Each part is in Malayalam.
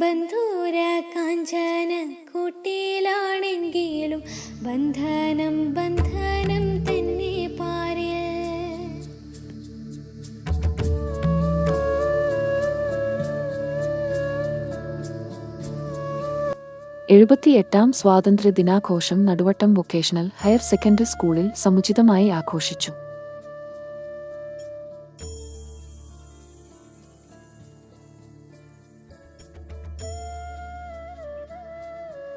ബന്ധൂര കാഞ്ചന കൂട്ടിയിലാണെങ്കിലും ബന്ധനം ബന്ധനം തന്നെ പാരിൽ എഴുപത്തിയെട്ടാം സ്വാതന്ത്ര്യ ദിനാഘോഷം നടുവട്ടം വൊക്കേഷണൽ ഹയർ സെക്കൻഡറി സ്കൂളിൽ സമുചിതമായി ആഘോഷിച്ചു.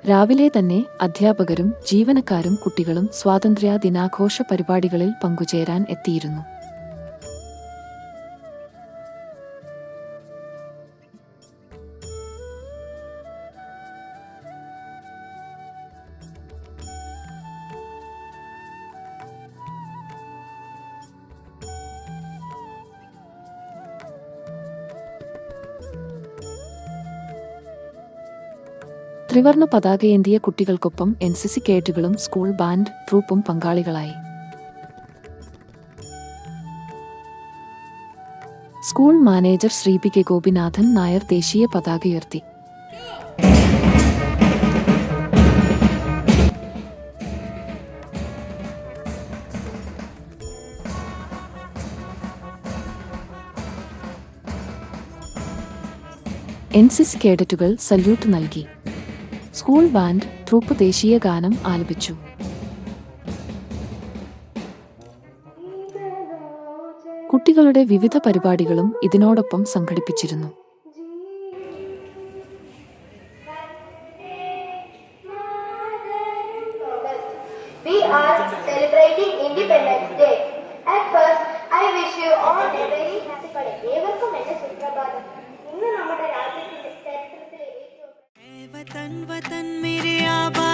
രാവിലെ തന്നെ അധ്യാപകരും ജീവനക്കാരും കുട്ടികളും സ്വാതന്ത്ര്യ ദിനാഘോഷ പരിപാടികളിൽ പങ്കുചേരാൻ എത്തിയിരുന്നു ത്രിവർണ പതാകയേന്തിയ കുട്ടികൾക്കൊപ്പം എൻ സി സി കേഡറ്റുകളും സ്കൂൾ ബാൻഡ് ട്രൂപ്പും പങ്കാളികളായി. School manager Shri P K Gopinathan Nair ദേശീയ പതാക ഉയർത്തി. എൻ സി സി കേഡറ്റുകൾ സല്യൂട്ട് നൽകി. സ്കൂൾ ബാൻഡ് ട്രൂപ്പ് ദേശീയ ഗാനം ആലപിച്ചു കുട്ടികളുടെ വിവിധ പരിപാടികളും ഇതിനോടൊപ്പം സംഘടിപ്പിച്ചിരുന്നു We are celebrating Independence Day. media. But